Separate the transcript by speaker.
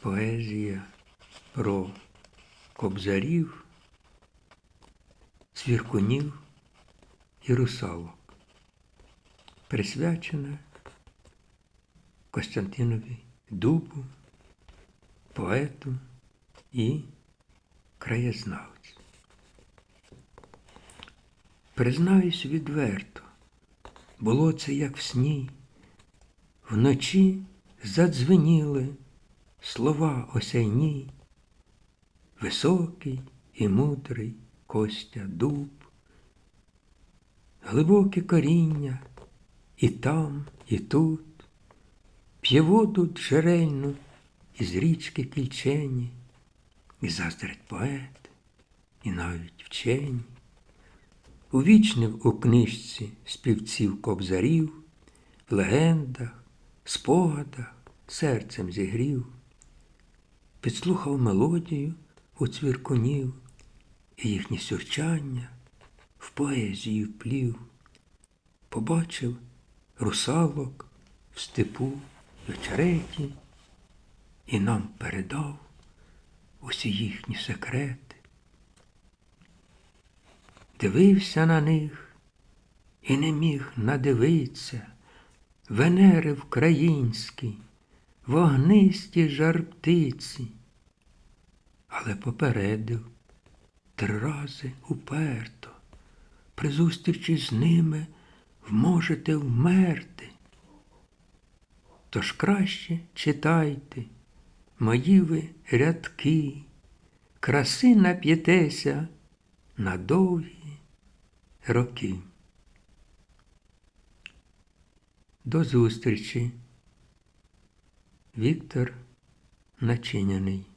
Speaker 1: поезія про кобзарів, цвіркунів і русалок, присвячена Костянтинові Дубу, поету і краєзнавцю. Признаюсь відверто, було це як в сні, вночі задзвеніли слова осяйні, високий і мудрий Костя дуб, глибоке коріння і там, і тут, п'є воду джерельну із річки кільчені, і заздрять поет, і навіть вчені. Увічнив у книжці співців кобзарів, легендах, спогадах серцем зігрів, підслухав мелодію у цвіркунів і їхнє сюрчання в поезію плів, побачив русалок в степу й очереті і нам передав усі їхні секрети. Дивився на них і не міг надивитися Венери вкраїнські, вогнисті жар птиці, але попередив три рази уперто, при зустрічі з ними вможете вмерти. Тож краще читайте мої ви рядки, краси нап'єтеся на довгі роки. До зустрічі. Віктор Начиняний